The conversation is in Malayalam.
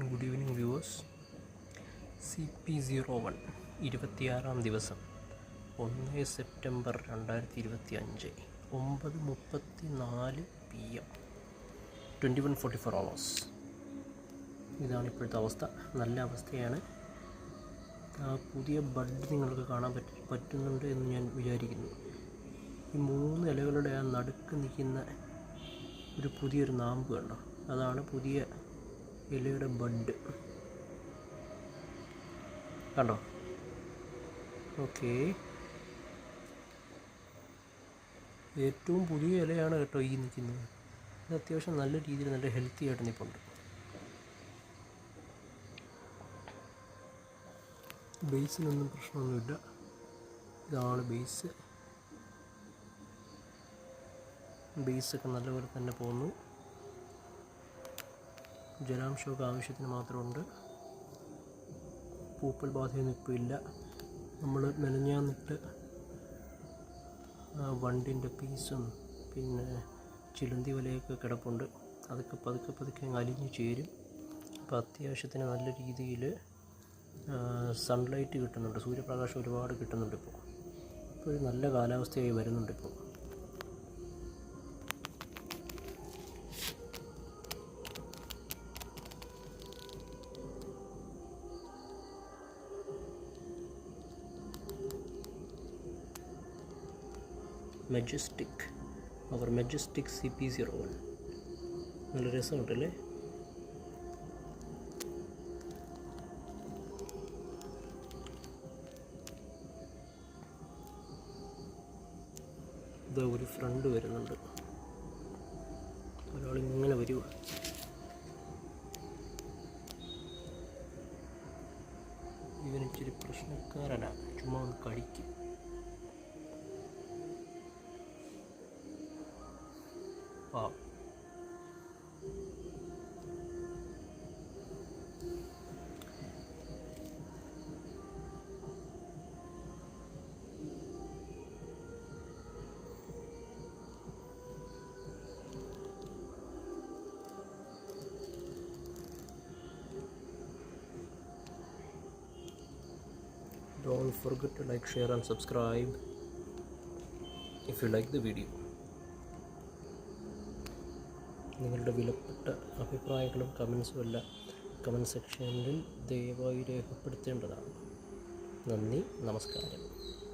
Good evening viewers C P zero one ഇരുപത്തിയാറാം ദിവസം ഒന്ന് സെപ്റ്റംബർ രണ്ടായിരത്തി ഇരുപത്തി അഞ്ച് ഒമ്പത് മുപ്പത്തി നാല് P M twenty one forty four hours ഇതാണ് ഇപ്പോഴത്തെ അവസ്ഥ. നല്ല അവസ്ഥയാണ്. പുതിയ ബഡ് നിങ്ങൾക്ക് കാണാൻ പറ്റ പറ്റുന്നുണ്ട് എന്ന് ഞാൻ വിചാരിക്കുന്നു. ഈ മൂന്ന് ഇലകളുടെ ആ നടുക്ക് നിൽക്കുന്ന ഒരു പുതിയൊരു നാമ്പ് കണ്ടോ? അതാണ് പുതിയ ഇലയുടെ ബഡ്. കണ്ടോ? ഓക്കെ ഏറ്റവും പുതിയ ഇലയാണ് കേട്ടോ ഈ നിൽക്കുന്നത്. ഇത് അത്യാവശ്യം നല്ല രീതിയിൽ നല്ല ഹെൽത്തി ആയിട്ട് നിൽപ്പുണ്ട്. ബേസിനൊന്നും പ്രശ്നമൊന്നുമില്ല. ഇതാണ് ബേസ് ബേസൊക്കെ നല്ലപോലെ തന്നെ പോകുന്നു ജലാംശമൊക്കെ ആവശ്യത്തിന് മാത്രമുണ്ട്. പൂപ്പൽ ബാധയൊന്നും ഇപ്പോൾ ഇല്ല നമ്മൾ മെനഞ്ഞാന്നിട്ട് വണ്ടിന്റെ പീസും പിന്നെ ചിലന്തി വലയൊക്കെ കിടപ്പുണ്ട്. അതൊക്കെ പതുക്കെ പതുക്കെ അലിഞ്ഞു ചേരും. അപ്പോൾ അത്യാവശ്യത്തിന് നല്ല രീതിയിൽ സൺലൈറ്റ് കിട്ടുന്നുണ്ട്. സൂര്യപ്രകാശം ഒരുപാട് കിട്ടുന്നുണ്ട് ഇപ്പോൾ. ഇപ്പോൾ ഒരു നല്ല കാലാവസ്ഥയായി വരുന്നുണ്ട് ഇപ്പോൾ. Majestic hour majestic C P zero one നല്ല രസമുണ്ടല്ലേ? ഇതാ ഒരു ഫ്രണ്ട് വരുന്നുണ്ട്. ഒരാളിങ്ങനെ വരുക ഇവനിച്ചൊരു പ്രശ്നക്കാരനാണ് പ്രശ്നക്കാരനാ. ചുമ്മാ കടിക്കും. പാവം Don't forget to like, share, and subscribe if you like the video. നിങ്ങളുടെ വിലപ്പെട്ട അഭിപ്രായങ്ങളും കമൻസും എല്ലാം കമന്റ് സെക്ഷനിൽ ദയവായി രേഖപ്പെടുത്തേണ്ടതാണ്. നന്ദി നമസ്കാരം.